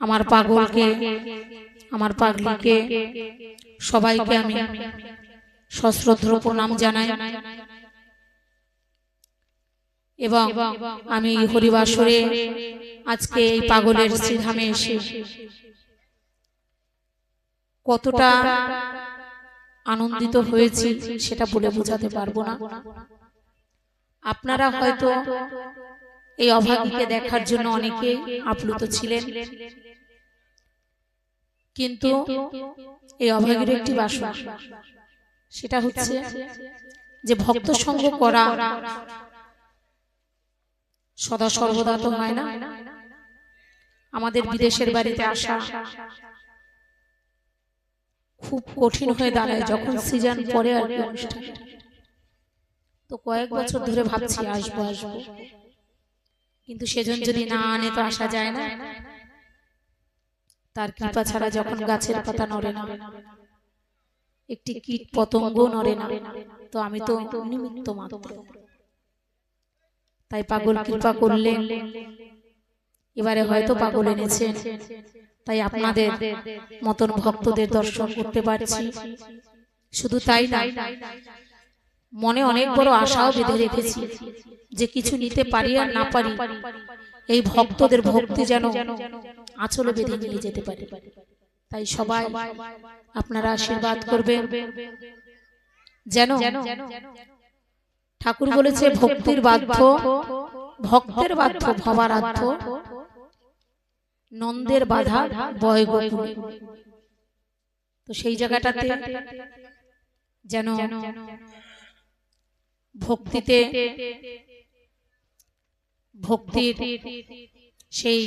আমার পাগলকে, আমার পাগলিকে সবাইকে আমি সশ্রদ্ধ প্রণাম জানাই। এবং আমি হরিবাসরে আজকে এই পাগলের শ্রীধামে এসে কতটা আনন্দিত হয়েছি সেটা বলে বোঝাতে পারব না। আপনারা হয়তো এই অভাগীকে দেখার জন্য অনেকে আপ্লুত ছিলেন। কিন্তু এই অভাগীর একটি বাসনা সেটা হচ্ছে যে ভক্ত সঙ্গ করা সদা সর্বদা তো হয় না। আমাদের বিদেশের বাড়িতে আসা খুব কঠিন হয়ে দাঁড়ায় যখন সিজন পরে আর কি অনুষ্ঠান। তো কয়েক বছর ধরে ভাবছি আসব। আসব। কিন্তু সেজন যদি না আনে তো আসা যায় না। তার কৃপা ছাড়া যখন গাছের পাতা নড়ে না একটি কীট পতঙ্গ নড়ে না তো আমি তো নিমিত্ত মাত্র। তাই পাগল কৃপা করলেন এবারে হয়তো পাগল এনেছেন তাই আপনাদের মতন ভক্তদের দর্শন করতে পারছি। শুধু তাই না। মনে অনেক বড় আশাও বেঁধে রেখেছি যে কিছু নিতে পারি আর না পারি এই ভক্তদের ভক্তি যেন আঁচলে বেঁধে নিয়ে যেতে পারে। তাই সবাই আপনারা আশীর্বাদ করবেন। যেন ঠাকুর বলেছে ভক্তির বাধ্য ভক্তের বাধ্য ভবারাধ্য নন্দের বাধা বয় তো সেই জায়গাটাতে যেন ভক্তিতে ভক্তির সেই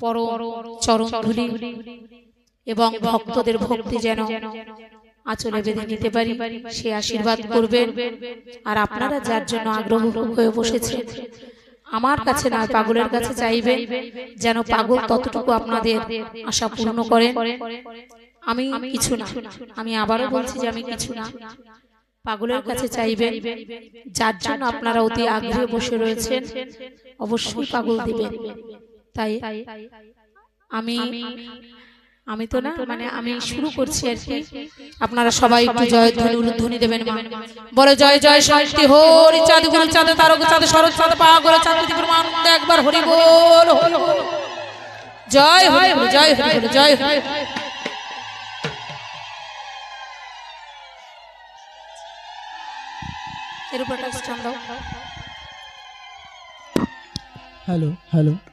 পর এবং ভক্তদের ভক্তি যেন আচলে বেঁধে নিতে পারি, সে আশীর্বাদ করবেন। আর আপনারা যার জন্য আগ্রহ হয়ে বসেছে আমার কাছে না পাগলের কাছে চাইবেন যেন পাগল ততটুকু আপনাদের আশা পূর্ণ করেন। আমি কিছু না, আমি আবারও বলছি যে আমি কিছু না। পাগলের কাছে চাইবেন? যার জন্য আপনারা অতি আগ্রহে বসে রয়েছেন। অবশ্যই পাগল দিবেন। তাই আমি আমি তো না মানে আমি শুরু করছি আর কি। আপনারা সবাই একটু জয় ধ্বনি উলুধ্বনি দেবেন মা। বলে জয় জয় শান্তি হরি চাঁদ গুরু চাঁদ তারক চাঁদ শরৎ চাঁদ পাগল চাঁদ প্রমানন্দ একবার হরি বল। জয় হরি জয় হরি জয় হরি বল। এর উপর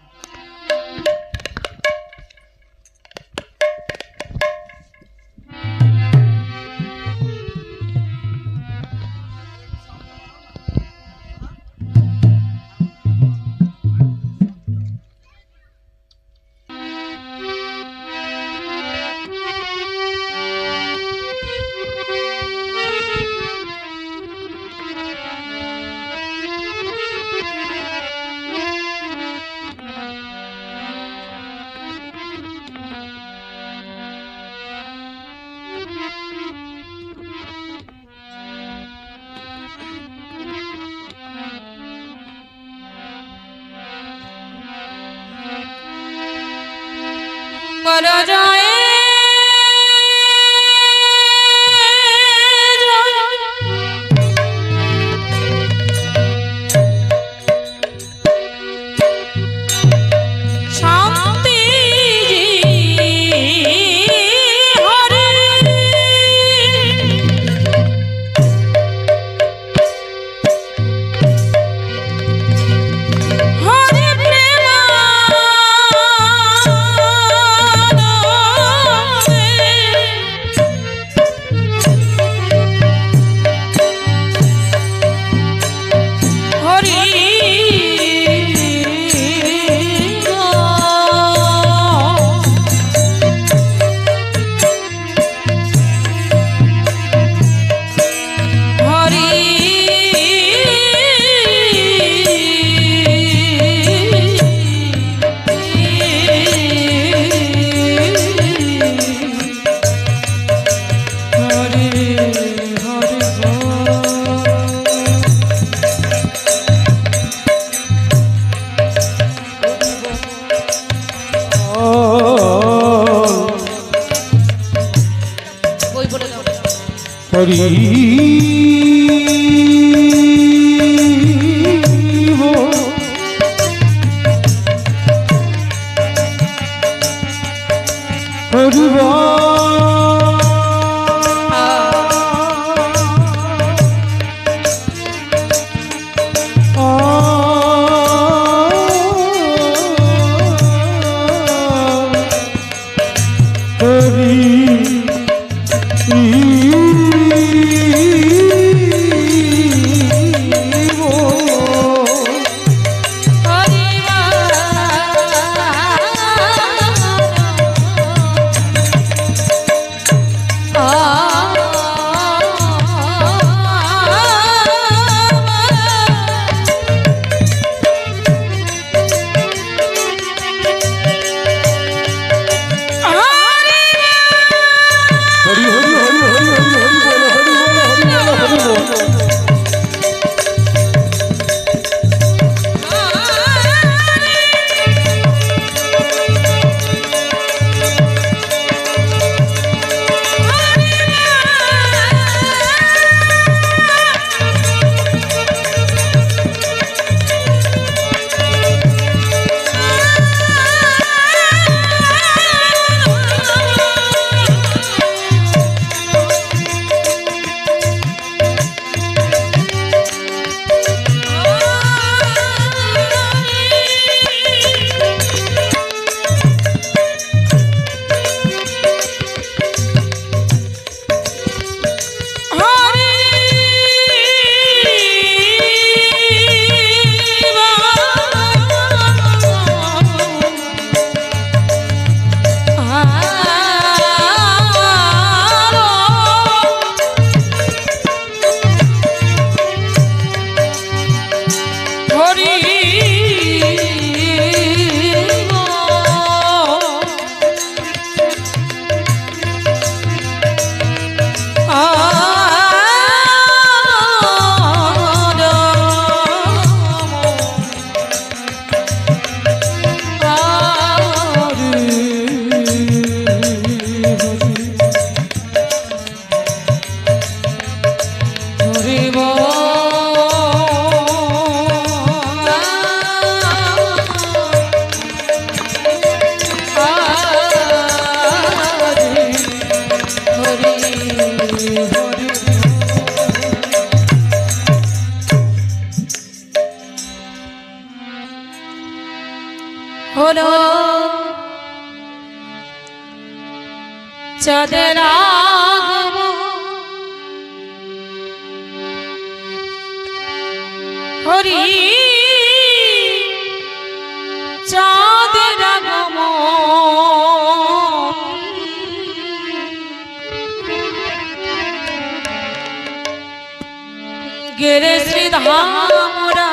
শ্রীধামরা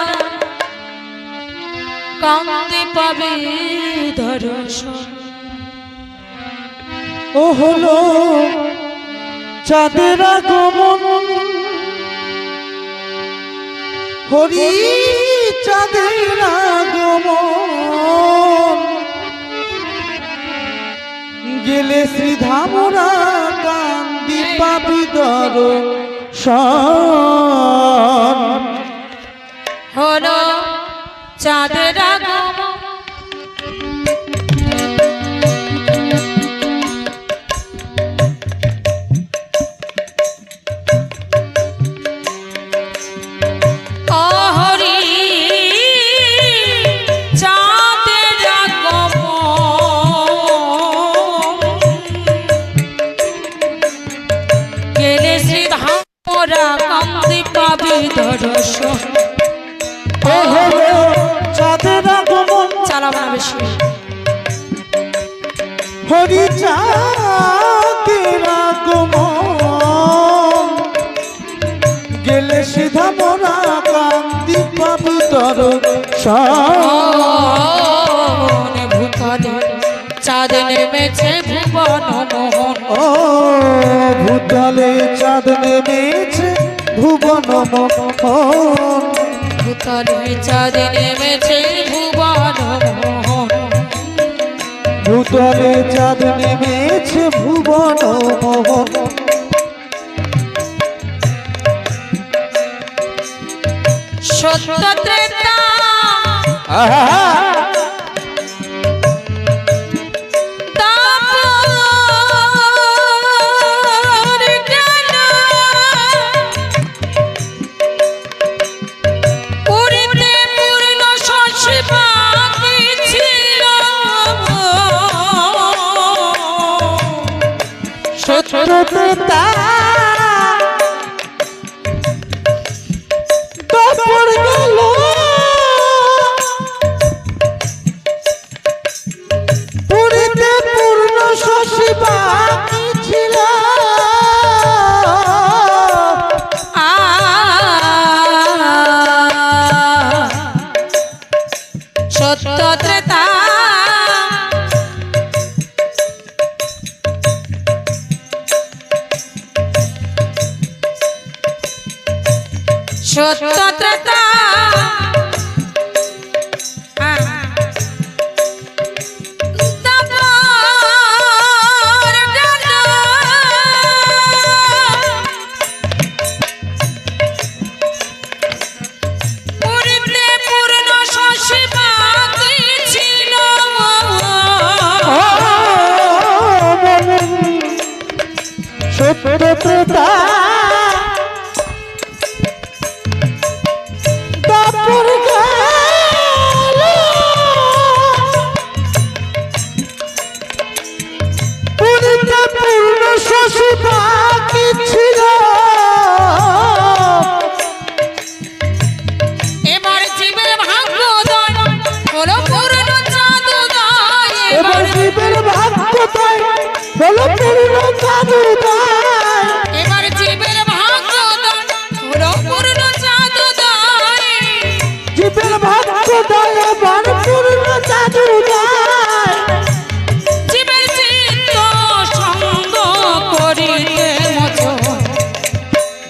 কান্দে পাবে দর্শন। ও হলো চাঁদের আগমন। হরি চাঁদের আগমন। গেলে শ্রীধামরা কান্দি পাবি দর হলো চাঁদের হরি চাঁদের আগমন গেলে সিধা মোরা কান্দি পাবি তর ভূতলে চাঁদ নেমেছে ভুবন মোহন। ও ভূতলে চাঁদ নেমেছে ভুবন মোহন। ভূতার বিচারে নেমেছে ভুবন মোহন। ভূতলে চাঁদ নেমেছে ভুবন মোহন। সত্য সত্য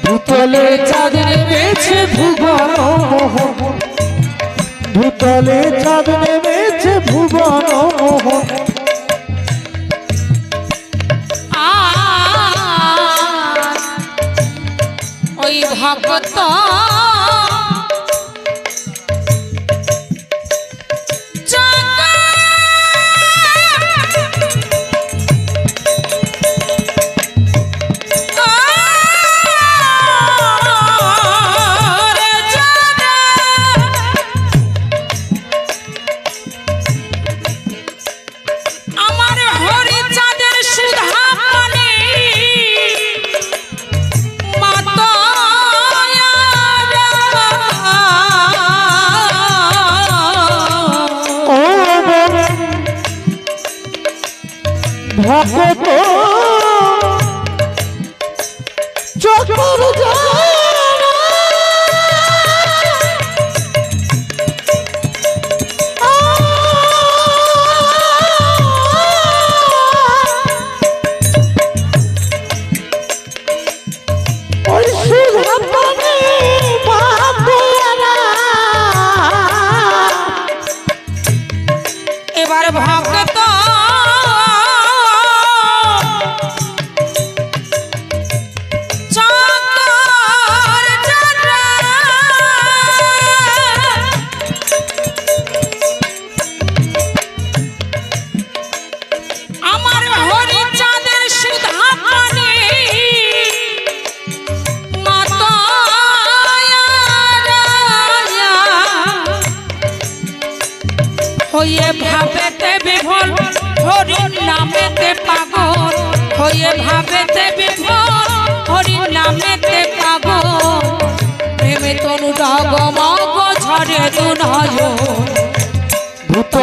ভূতলে চাঁদনে বেছে ভুবন। ভূতলে চাঁদনে বেছে ভুবন। মোহন 뻔뻔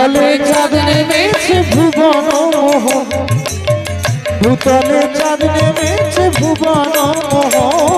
ভূতলে চাঁদ নেমেছে ভুবন ভূতলে চাঁদ নেমেছে ভুবন মোহন।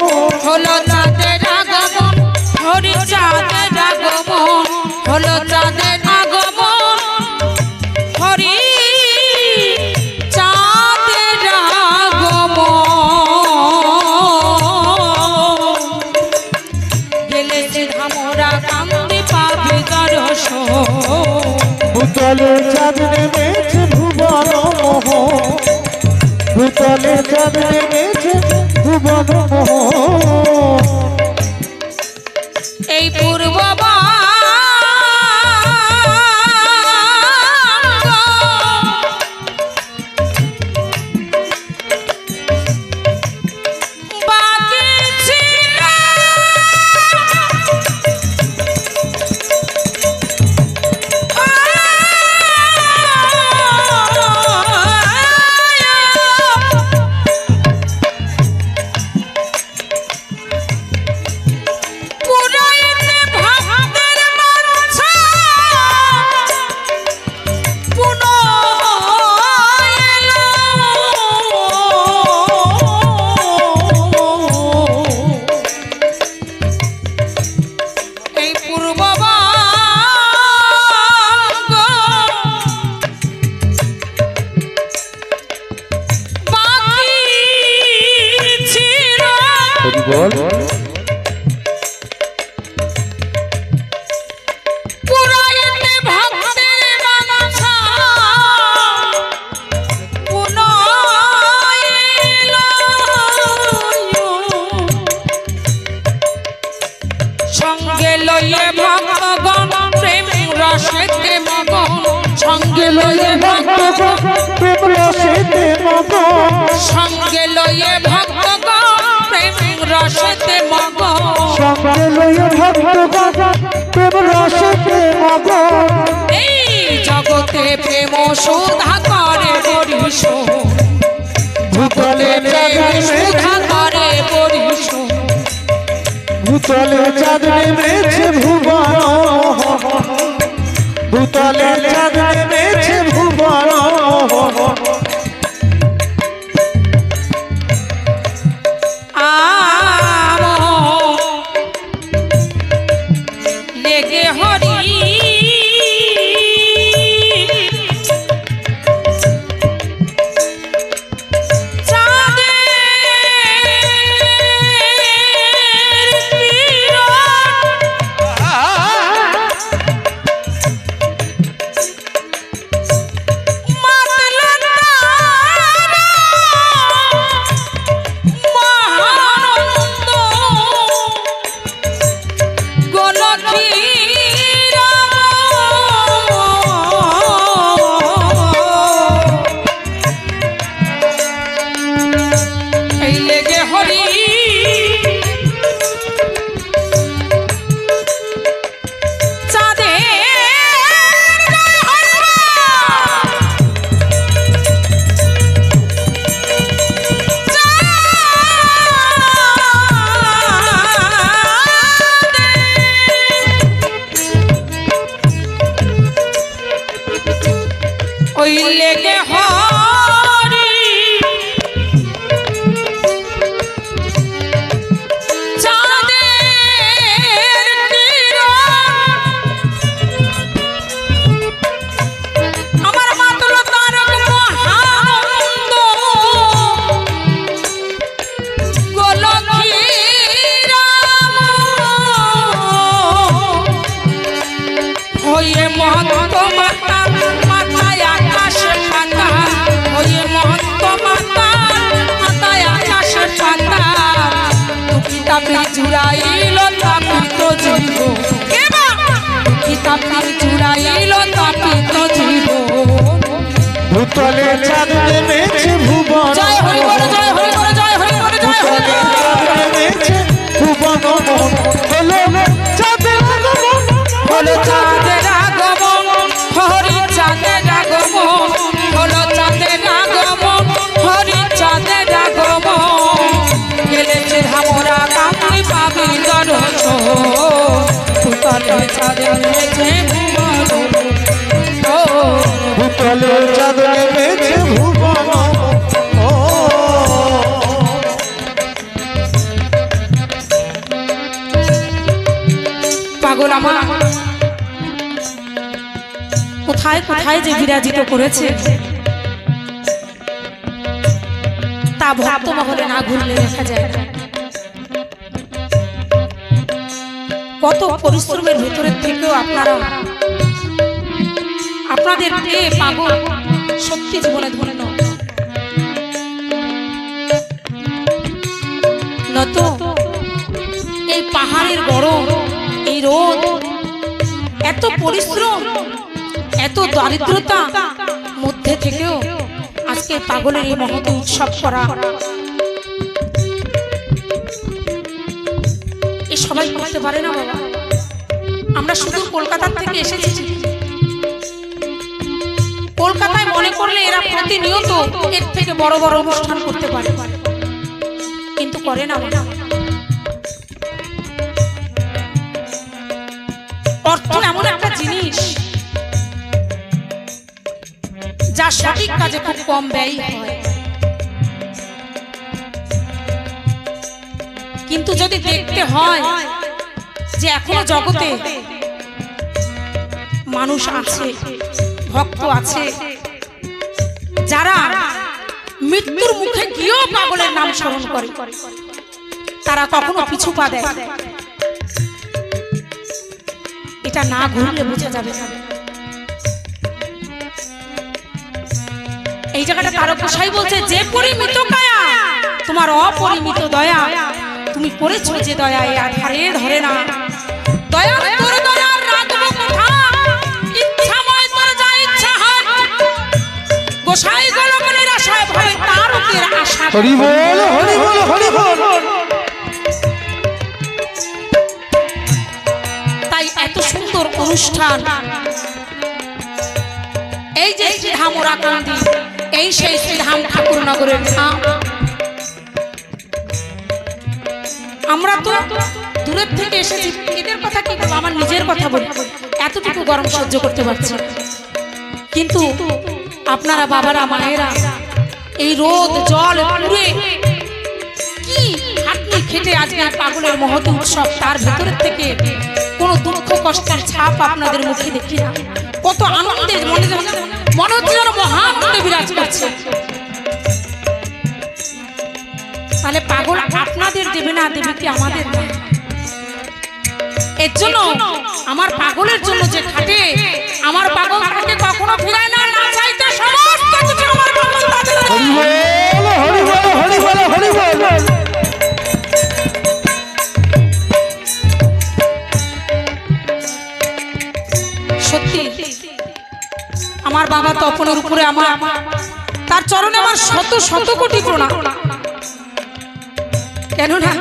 লয়ে ভক্ত প্রেম রসেতে মগ সঙ্গে লয়ে ভক্ত প্রেম রসেতে মগন। এই জগতে প্রেম সুধা করে বরিশ ভূতলে চাঁদ সুধা করে বরিশ ভূতলে ভুবন। তাপি জুড়াইল তাপি তো জীব। তাপি জুড়াইল তাপি তো জীব। ভূতলে চাঁদ নেমেছে ভুবন। জয় হরি বল জয় হরি বল জয় হরি বল জয় হরি চাঁদ নেমেছে ভুবন। হলো আগমন হলো চাঁদের। কোথায় যে বিরাজিত করেছে। তা ভক্ত মহলে না ঘুরলে দেখা যায় কত পরিশ্রমের ভেতরের থেকেও আপনারা আপনাদের পেয়ে পাগল সত্যি জীবনে ধন্য। নত এই পাহাড়ের গরম, এই রোদ, এত পরিশ্রম এত দারিদ্রতা মধ্যে থেকেও আজকে পাগলের এই মহৎ উৎসব করা। এ সবাই করতে পারে না বাবা। আমরা শুধু কলকাতার থেকে এসেছি। কলকাতায় মনে করলে এরা প্রতিনিয়ত এর থেকে বড় বড় অনুষ্ঠান করতে পারে। কিন্তু করে না অর্থ এমন যা সঠিক কাজে খুব কম ব্যয় হয়। কিন্তু যদি দেখতে হয় যে এখনও জগতে মানুষ আছে ভক্ত আছে যারা মৃত্যুর মুখে গিয়েও পাগলের নাম স্মরণ করে। তারা কখনো পিছু পা দেয়। এটা না ঘুরলে বোঝা যাবে না। এই জায়গাটা তারক গোসাই বলছে যে পরিমিত কায়া তোমার অপরিমিত দয়া তুমি করেছ যে দয়া এ আধারে ধরে না। দয়া তোর দয়ার কথা ইচ্ছা ময় তোর যা ইচ্ছা হয়। গোসাই গোলমনের আশায় ভয় আশা। হরি বল হরি বল হরি বল তাই এত সুন্দর অনুষ্ঠান। এই যে ধামরা কান্দি এই সেই শ্রীধাম ঠাকুরনগরের ধাম। আমরা তো দূরের থেকে এসেছি এদের কথা কি বলব? আমার নিজের কথা বলি। এতটুকু গরম সহ্য করতে পারছি কিন্তু আপনারা বাবারা, মায়েরা, এই রোদ, জল, পুড়ে কি খাটনি খেটে আজকে পাগলের মহৎ উৎসব, তার ভেতরের থেকে কোনো দুঃখ কষ্টের ছাপ আপনাদের মুখে দেখি না। কত আনন্দের মনে মনে হচ্ছে যেন মহানন্দে বিরাজ করছে। তাহলে পাগল আপনাদের দেবে না দেবে কি আমাদের না? এর জন্য আমার পাগলের জন্য যে খাটে আমার পাগল তাকে কখনো ফিরায় না না চাইতে সমস্ত কিছু আমার পাগল তাদের হরি বল হরি বল হরি বল হরি বল সত্যি আমার বাবা তপনের উপরে আমার তার চরণে আমার শত শত কোটি প্রণাম। কেননা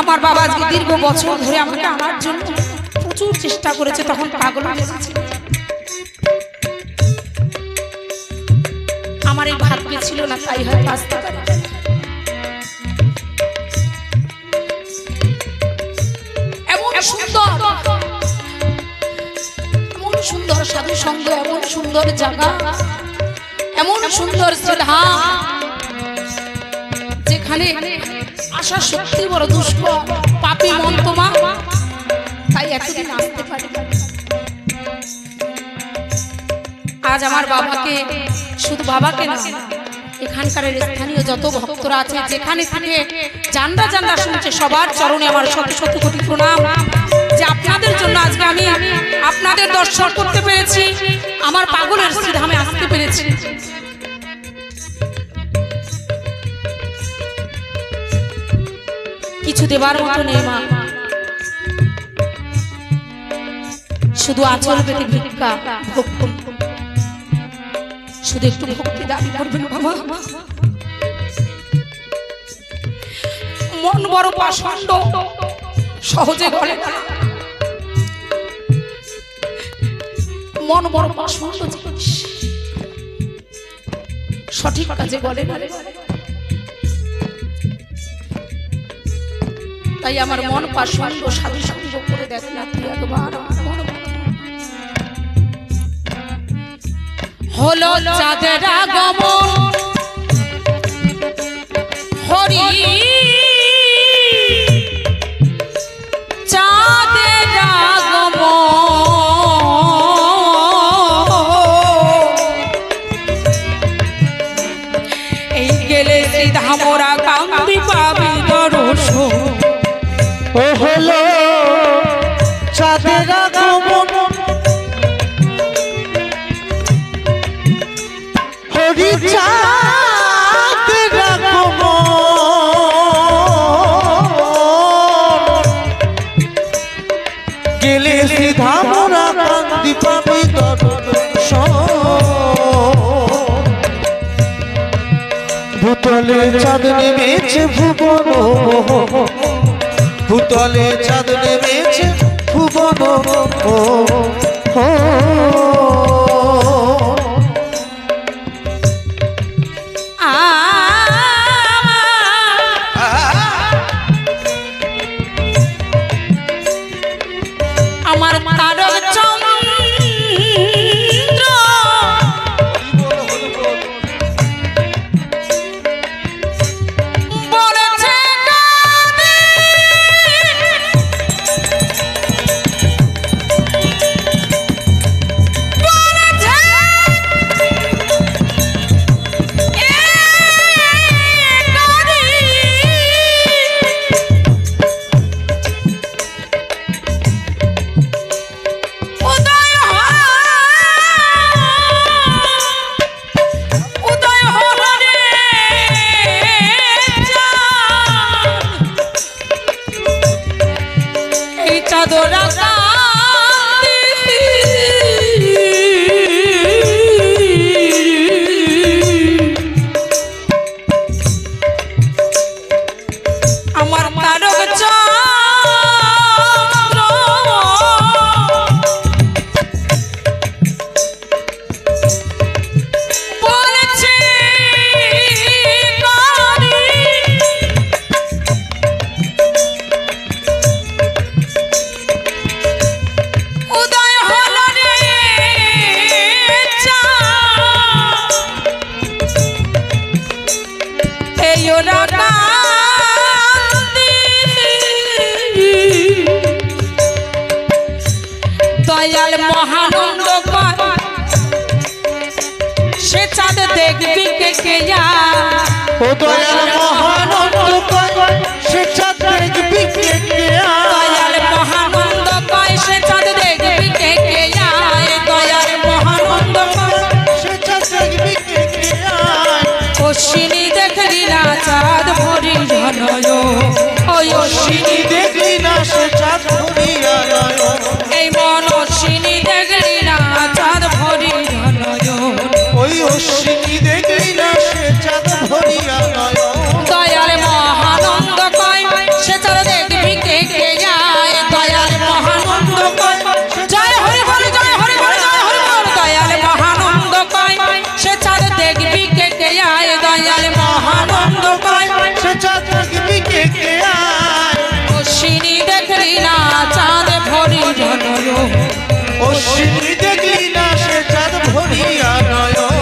আমার বাবা আজকে দীর্ঘ বছর ধরে আমাকে আমার জন্য প্রচুর চেষ্টা করেছে, তখন পাগল হয়ে আমার এই ভাগ্যে ছিল না, তাই হয়তো আসতে পারে সুন্দর এমন সুন্দর জায়গা, এমন সুন্দর শ্রীধাম যেখানে আসা সত্যি বড় দুষ্কর পাপি মন তোমা তাই এতদিন আসতে পারি আজ আমার বাবাকে, শুধু বাবাকে না, এখানকার স্থানীয় যত ভক্তরা আছে, যেখানে থেকে জানরা জানরা শুনছে, সবার চরণে আমার শত শত কোটি প্রণাম। যে আপনাদের জন্য আজকে আমি আপনাদের দর্শন করতে পেরেছি, আমার পাগলের শ্রীধামে আসতে পেরেছি। কিছু দেবার মতো নেই, মা। শুধু আচল পেতে ভিক্ষা শুধু একটু ভক্তি দাবি করবেন, বাবা। মন বড় পাষণ্ড, সহজে গলে না। মন বড় পছন্দ জিনিস। সঠিক কাজে বলে না তাই আমার মন পাশ সাধু সংযোগ করে দেখ না একবার হলো চাঁদের আগমন। গেলে শ্রীধামরা কান্দি পাবি দর্শন। ও হলো ভূতলে চাঁদ নেমেছে ভুবন ভূতলে চাঁদ নেমেছে ভুবন দেখলি না চাঁদ ভরি ঝনয় ওই অশ্বিনী দেখলি না সে চাঁদ ভরি এই মন অশ্বিনী দেখলি অশ্বিনী দেখলি না সে চাঁদ ধরিয়া নয়ন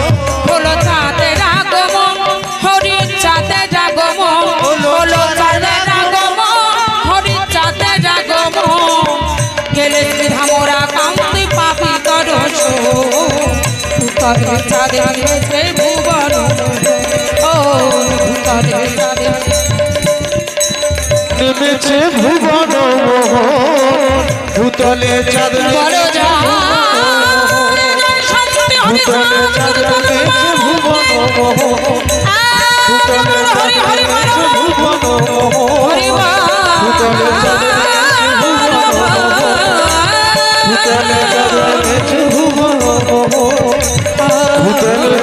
হলো চাঁদের আগমন হরি চাঁদের আগমন হলো চাঁদের আগমন। হরি চাঁদের আগমন গেলে ধামরা কান্তি পাপি করছ। তবে চাঁদের গেছে ভুবন। ও তবে চাঁদের নেমেছে ভুবন। মোহন ভূতলে চাঁদ বড় নেমেছে শান্তি হরি ভূতলে চাঁদ নেমেছে ভুবন মোহন ভূতলে চাঁদ হরি হরি নেমেছে ভুবন মোহন হরি ভূতলে চাঁদ নেমেছে ভুবন ভূতলে চাঁদ নেমেছে ভুবন মোহন ভূতলে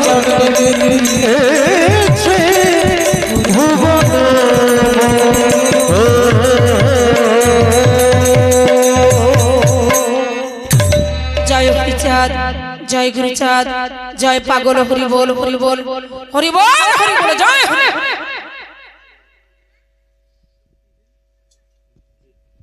জয় গুরুচাঁদ জয় পাগল হরি বল হরি বল হরি বল।